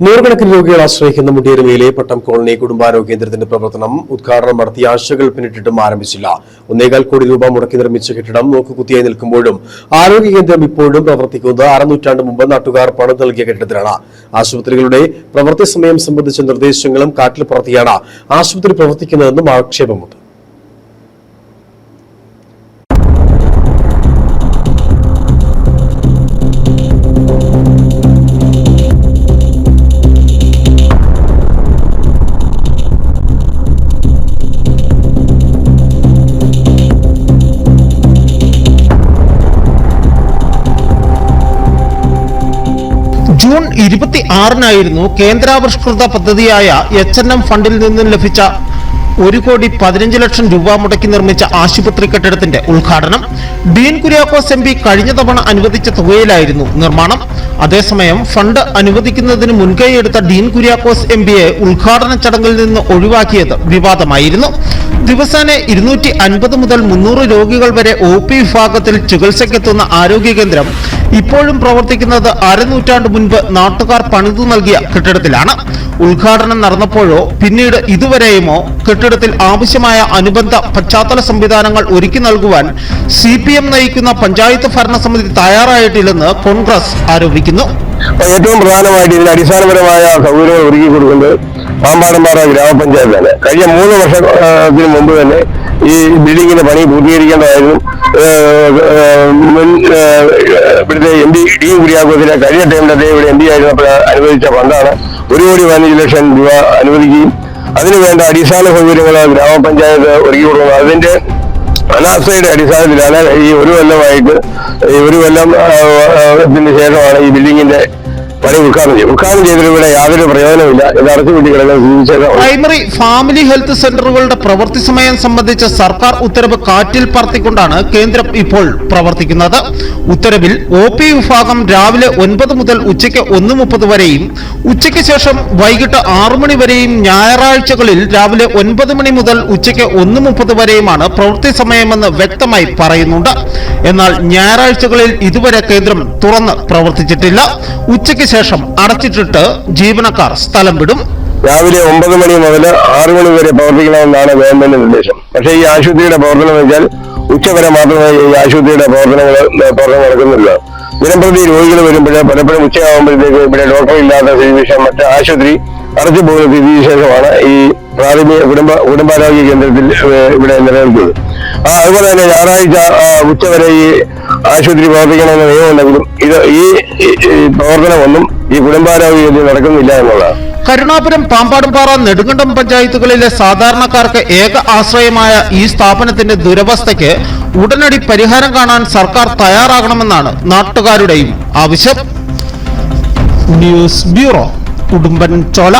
നൂറുകണക്കിന് രോഗികൾ ആശ്രയിക്കുന്ന മുണ്ടിയരുമയിലെ പട്ടം കോളനി കുടുംബാരോഗ്യ കേന്ദ്രത്തിന്റെ പ്രവർത്തനം ഉദ്ഘാടനം നടത്തി ആശകൾ പിന്നിട്ടിട്ടും ആരംഭിച്ചില്ല. ഒന്നേകാൽ കോടി രൂപ മുടക്കി നിർമ്മിച്ച കെട്ടിടം നോക്കുകുത്തിയായി നിൽക്കുമ്പോഴും ആരോഗ്യ കേന്ദ്രം ഇപ്പോഴും പ്രവർത്തിക്കുന്നത് അരനൂറ്റാണ്ട് മുമ്പ് നാട്ടുകാർ പണം നൽകിയ കെട്ടിടത്തിലാണ്. ആശുപത്രികളുടെ പ്രവൃത്തി സമയം സംബന്ധിച്ച നിർദ്ദേശങ്ങളും കാറ്റിൽ പുറത്തിയാണ് ആശുപത്രി പ്രവർത്തിക്കുന്നതെന്നും ആക്ഷേപമുണ്ട്. ജൂൺ ഇരുപത്തി ആറിനായിരുന്നു കേന്ദ്രാവിഷ്കൃത പദ്ധതിയായ എച്ച് എൻ എം ഫണ്ടിൽ നിന്നും ലഭിച്ച ഒരു കോടി പതിനഞ്ച് ലക്ഷം രൂപ മുടക്കി നിർമ്മിച്ച ആശുപത്രി കെട്ടിടത്തിന്റെ ഉദ്ഘാടനം. ഡീൻ കുര്യാക്കോസ് എം പി കഴിഞ്ഞ തവണ അനുവദിച്ച തുകയിലായിരുന്നു നിർമ്മാണം. അതേസമയം ഫണ്ട് അനുവദിക്കുന്നതിന് മുൻകൈയെടുത്ത ഡീൻ കുര്യാക്കോസ് എം പിയെ ഉദ്ഘാടന ചടങ്ങിൽ നിന്ന് ഒഴിവാക്കിയത് വിവാദമായിരുന്നു. ദിവസേന ഇരുന്നൂറ്റി അൻപത് മുതൽ മുന്നൂറ് രോഗികൾ വരെ ഒ പി വിഭാഗത്തിൽ ചികിത്സയ്ക്കെത്തുന്ന ആരോഗ്യ കേന്ദ്രം ഇപ്പോഴും പ്രവർത്തിക്കുന്നത് അരനൂറ്റാണ്ട് മുൻപ് നാട്ടുകാർ പണിതു നൽകിയ കെട്ടിടത്തിലാണ്. ഉദ്ഘാടനം നടന്നപ്പോഴോ പിന്നീട് ഇതുവരെയുമോ കെട്ടിടത്തിൽ ആവശ്യമായ അനുബന്ധ പശ്ചാത്തല സംവിധാനങ്ങൾ ഒരുക്കി നൽകുവാൻ സി നയിക്കുന്ന പഞ്ചായത്ത് ഭരണസമിതി തയ്യാറായിട്ടില്ലെന്ന് കോൺഗ്രസ് ആരോപിക്കുന്നു. ഏറ്റവും പ്രധാനമായിട്ട് ഇതിന് അടിസ്ഥാനപരമായ സൗകര്യങ്ങൾ ഒരുക്കി കൊടുക്കുന്നത് പാമ്പാടമ്പാറ ഗ്രാമപഞ്ചായത്താണ്. കഴിഞ്ഞ മൂന്ന് വർഷത്തിന് മുമ്പ് തന്നെ ഈ ബിൽഡിങ്ങിന്റെ പണി പൂർത്തീകരിക്കേണ്ടതായിരുന്നു. ഇവിടുത്തെ എം പി ഡി കുര്യാക്കോസിനെ കഴിഞ്ഞ ടൈമിൽ അദ്ദേഹം ഇവിടെ എം പി ആയിരുന്നപ്പോൾ അനുവദിച്ച ഫണ്ടാണ് ഒരു കോടി പതിനഞ്ച് ലക്ഷം രൂപ അനുവദിക്കുകയും അതിനു വേണ്ട അടിസ്ഥാന സൗകര്യങ്ങൾ ഗ്രാമപഞ്ചായത്ത് ഒരുക്കി കൊടുക്കുന്നത് അതിന്റെ അനാസ്ഥയുടെ അടിസ്ഥാനത്തിലാണ് ഈ ഒരു കൊല്ലമായിട്ട് ഈ ഒരു കൊല്ലം ശേഷമാണ് ഈ ബിൽഡിങ്ങിന്റെ പണി ഉദ്ഘാടനം ചെയ്യും. ഉദ്ഘാടനം ചെയ്തതിലൂടെ യാതൊരു പ്രയോജനമില്ല ഇത് അടച്ചു പൂട്ടി കിടക്കുന്ന പ്രൈമറി ഫാമിലി ഹെൽത്ത് സെന്ററുകളുടെ പ്രവൃത്തി സമയം സംബന്ധിച്ച സർക്കാർ ഉത്തരവ് കാറ്റിൽ പറത്തിക്കൊണ്ടാണ് കേന്ദ്രം ഇപ്പോൾ പ്രവർത്തിക്കുന്നത്. ഉത്തരവിൽ ഒ പി വിഭാഗം രാവിലെ ഒൻപത് മുതൽ ഉച്ചയ്ക്ക് ഒന്ന് മുപ്പത് വരെയും ഉച്ചയ്ക്ക് ശേഷം വൈകിട്ട് ആറു മണി വരെയും ഞായറാഴ്ചകളിൽ രാവിലെ ഒൻപത് മണി മുതൽ ഉച്ചയ്ക്ക് ഒന്ന് മുപ്പത് വരെയുമാണ് പ്രവൃത്തി സമയമെന്ന് വ്യക്തമായി പറയുന്നുണ്ട്. എന്നാൽ ഞായറാഴ്ചകളിൽ ഇതുവരെ കേന്ദ്രം തുറന്ന് പ്രവർത്തിച്ചിട്ടില്ല. ഉച്ചയ്ക്ക് ശേഷം അടച്ചിട്ടിട്ട് ജീവനക്കാർ സ്ഥലം വിടും. രാവിലെ ഒമ്പത് മണി മുതൽ ആറു മണി വരെ പ്രവർത്തിക്കണമെന്നാണ് ഗവൺമെന്റ് നിർദ്ദേശം. പക്ഷേ ഈ ആശുപത്രിയുടെ പ്രവർത്തനം വെച്ചാൽ ഉച്ചവരെ മാത്രമേ ഈ ആശുപത്രിയുടെ പ്രവർത്തനങ്ങൾ പ്രവർത്തനം നടക്കുന്നില്ല ദിനംപ്രതി രോഗികൾ വരുമ്പോൾ പലപ്പോഴും ഉച്ചയാകുമ്പോഴത്തേക്ക് ഇവിടെ ഡോക്ടർ ഇല്ലാത്ത സ്ഥിതിവിശേഷം മറ്റ് ആശുപത്രി അടച്ചു പോകുന്ന സ്ഥിതിവിശേഷമാണ് ഈ പ്രാഥമിക കുടുംബ കുടുംബാരോഗ്യ കേന്ദ്രത്തിൽ ഇവിടെ നിലനിൽക്കുന്നത്. ആ അതുപോലെ തന്നെ ഞായറാഴ്ച ഉച്ചവരെ ഈ ആശുപത്രി പ്രവർത്തിക്കണമെന്ന നിയമമുണ്ടെങ്കിലും ഇത് ഈ പ്രവർത്തനമൊന്നും ഈ കുടുംബാരോഗ്യ കേന്ദ്രം നടക്കുന്നില്ല എന്നുള്ളതാണ്. കരുണാപുരം പാമ്പാടുംപാറ നെടുങ്കണ്ടം പഞ്ചായത്തുകളിലെ സാധാരണക്കാർക്ക് ഏക ആശ്രയമായ ഈ സ്ഥാപനത്തിന്റെ ദുരവസ്ഥയ്ക്ക് ഉടനടി പരിഹാരം കാണാൻ സർക്കാർ തയ്യാറാകണമെന്നാണ് നാട്ടുകാരുടെയും ആവശ്യം. News bureau. ഉടുമ്പൻ ചോല.